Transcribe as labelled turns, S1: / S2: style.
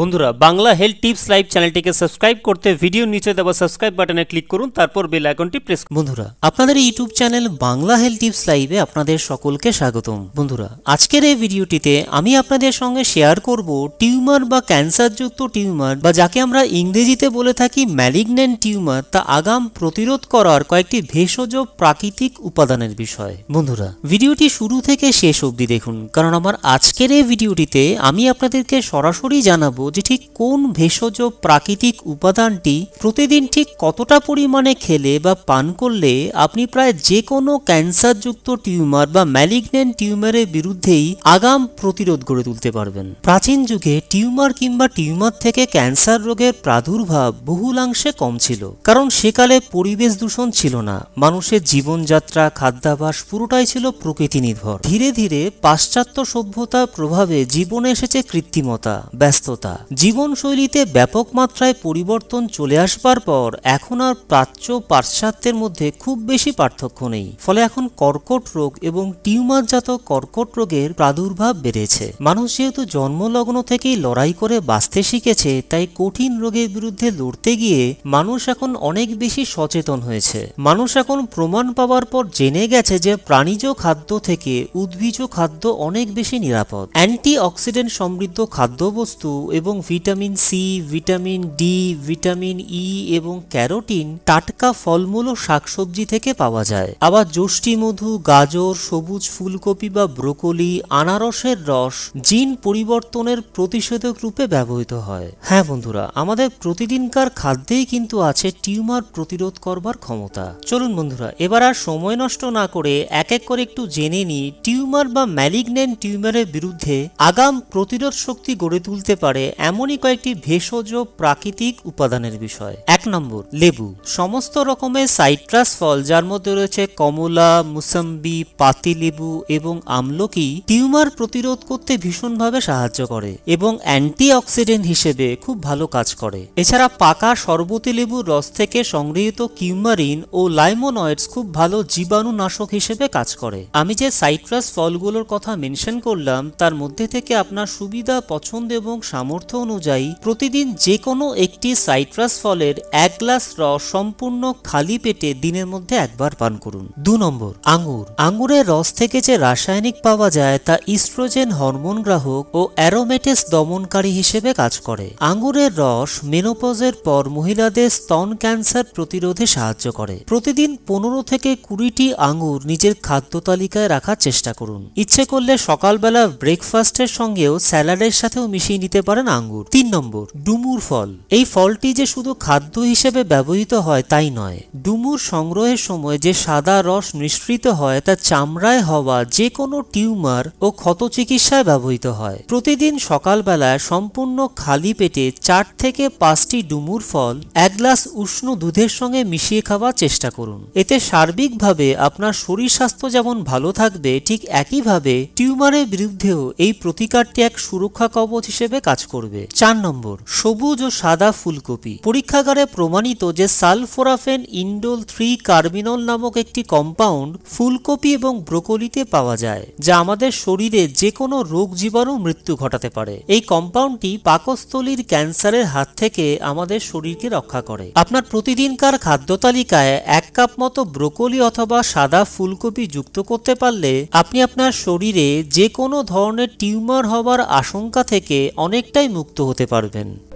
S1: বন্ধুরা, Bangla health tips live চ্যানেলটিকে subscribe করতে ভিডিও নিচে দেওয়া সাবস্ক্রাইব বাটনে ক্লিক করুন, তারপর বেল আইকনটি প্রেস
S2: বন্ধুরা, আপনাদের YouTube channel Bangla health tips লাইভে আপনাদের সকলকে স্বাগতম। বন্ধুরা, আজকের এই ভিডিওটিতে আমি আপনাদের সঙ্গে শেয়ার করব টিউমার বা ক্যান্সারযুক্ত টিউমার বা যাকে আমরা ইংরেজিতে বলে থাকি ম্যালিগন্যান্ট টিউমার, তা আগাম প্রতিরোধ করার কয়েকটি ভেষজ প্রাকৃতিক উপাদানের বিষয়। বন্ধুরা, ভিডিওটি শুরু থেকে শেষ অবধি দেখুন, কারণ আমার আজকের এই ভিডিওটিতে আমি আপনাদেরকে সরাসরি জানাব যে ঠিক কোন ভেষজ প্রাকৃতিক উপাদানটি প্রতিদিন ঠিক কতটা পরিমাণে খেলে বা পান করলে আপনি প্রায় যে কোনো ক্যান্সারযুক্ত টিউমার বা ম্যালিগন্যান্ট টিউমারের বিরুদ্ধেই আগাম প্রতিরোধ গড়ে তুলতে পারবেন। প্রাচীন যুগে টিউমার কিংবা টিউমার থেকে ক্যান্সার রোগের প্রাদুর্ভাব বহুলাংশে কম ছিল। কারণ সেকালে পরিবেশ দূষণ ছিল না। মানুষের জীবনযাত্রা, খাদ্যাভাস পুরোটাই ছিল প্রকৃতি নির্ভর ধীরে ধীরে পাশ্চাত্য সভ্যতার প্রভাবে জীবনে এসেছে কৃত্রিমতা, ব্যস্ততা। জীবনশৈলীতে ব্যাপক মাত্রায় পরিবর্তন চলে আসবার পর এখন আর প্রাচ্য পাশ্চাত্যের মধ্যে খুব বেশি পার্থক্য নেই। ফলে এখন কর্কট রোগ এবং টিউমারজাত কর্কট রোগের প্রাদুর্ভাব বেড়েছে। মানুষ যেহেতু জন্মলগ্ন থেকেই লড়াই করে বাঁচতে শিখেছে, তাই কঠিন রোগের বিরুদ্ধে লড়তে গিয়ে মানুষ এখন অনেক বেশি সচেতন হয়েছে। মানুষ এখন প্রমাণ পাওয়ার পর জেনে গেছে যে প্রাণীজ খাদ্য থেকে উদ্ভিজ খাদ্য অনেক বেশি নিরাপদ। অ্যান্টি অক্সিডেন্ট সমৃদ্ধ খাদ্যবস্তু এবং vitamin C, vitamin D, vitamin E এবং ক্যারোটিন টাটকা ফলমূল ও শাকসবজি থেকে পাওয়া যায়। আবার যষ্টি মধু, গাজর, সবুজ ফুলকপি বা ব্রোকলি, আনারসের রস জিন পরিবর্তনের প্রতিষেধক রূপে ব্যবহৃত হয়। হ্যাঁ বন্ধুরা, আমাদের প্রতিদিনকার খাদ্যেই কিন্তু আছে টিউমার প্রতিরোধ করবার ক্ষমতা। চলুন বন্ধুরা, এবার আর সময় নষ্ট না করে এক এক করে একটু জেনে নিই টিউমার বা ম্যালিগনেন্ট টিউমারের বিরুদ্ধে আগাম প্রতিরোধ শক্তি গড়ে তুলতে পারে এমনই কয়েকটি ভেষজ প্রাকৃতিক উপাদানের বিষয়। এক নম্বর, লেবু। সমস্ত রকমের সাইট্রাস ফল, যার মধ্যে রয়েছে কমলা, মুসাম্বি পাতিলেবু এবং আমলকি, টিউমার প্রতিরোধ করতে ভীষণভাবে সাহায্য করে এবং অ্যান্টি অক্সিডেন্ট হিসেবে খুব ভালো কাজ করে। এছাড়া পাকা শরবতী লেবুর রস থেকে সংগৃহীত কিউমারিন ও লাইমোনয়েডস খুব ভালো জীবাণুনাশক হিসেবে কাজ করে। আমি যে সাইট্রাস ফলগুলোর কথা মেনশন করলাম, তার মধ্যে থেকে আপনার সুবিধা, পছন্দ এবং সামর্থ্য অনুযায়ী, প্রতিদিন যে কোনো একটি সাইট্রাস ফলের এক গ্লাস রস সম্পূর্ণ খালি পেটে দিনের মধ্যে একবার পান করুন। দু নম্বর, আঙ্গুর। আঙ্গুরের রস থেকে যে রাসায়নিক পাওয়া যায় তা ইস্ট্রোজেন হরমোন গ্রাহক ও অ্যারোমেটেস দমনকারী হিসেবে কাজ করে। আঙ্গুরের রস মেনোপজের পর মহিলাদের স্তন ক্যান্সার প্রতিরোধে সাহায্য করে। প্রতিদিন পনেরো থেকে কুড়িটি আঙ্গুর নিজের খাদ্য তালিকায় রাখার চেষ্টা করুন। ইচ্ছে করলে সকালবেলা ব্রেকফাস্টের সঙ্গেও স্যালাডের সাথেও মিশিয়ে নিতে পারেন আঙ্গুর। তিন নম্বর, ডুমুর ফল। এই ফলটি যে শুধু খাদ্য হিসেবে ব্যবহৃত হয় তাই নয়। ডুমুর সংগ্রহের সময় যে সাদা রস মিশ্রিত হয় তা চামড়ায় হওয়া যে কোনো টিউমার ও ক্ষত চিকিৎসায় ব্যবহৃত হয়। প্রতিদিন সকালবেলায় সম্পূর্ণ খালি পেটে চার থেকে পাঁচটি ডুমুর ফল এক গ্লাস উষ্ণ দুধের সঙ্গে মিশিয়ে খাওয়ার চেষ্টা করুন। এতে সার্বিকভাবে আপনার শরীর স্বাস্থ্য যেমন ভালো থাকবে, ঠিক একইভাবে টিউমারের বিরুদ্ধেও এই প্রতিকারটি এক সুরক্ষা কবচ হিসেবে কাজ করবে। চার নম্বর, সবুজ ও সাদা ফুলকপি। পরীক্ষাগারে প্রমাণিত যে সালফোরাফেন ইন্ডোল থ্রি কার্বিনল নামক একটি কম্পাউন্ড ফুলকপি এবং ব্রোকলিতে পাওয়া যায়, যা আমাদের শরীরে যে কোনো রোগ জীবাণু মৃত্যু ঘটাতে পারে। এই কম্পাউন্ডটি পাকস্থলীর ক্যান্সারের হাত থেকে আমাদের শরীরকে রক্ষা করে। আপনার প্রতিদিনকার খাদ্য তালিকায় এক কাপ মতো ব্রোকলি অথবা সাদা ফুলকপি যুক্ত করতে পারলে আপনি আপনার শরীরে যে কোনো ধরনের টিউমার হওয়ার আশঙ্কা থেকে অনেকটাই মুক্ত হতে পারবেন।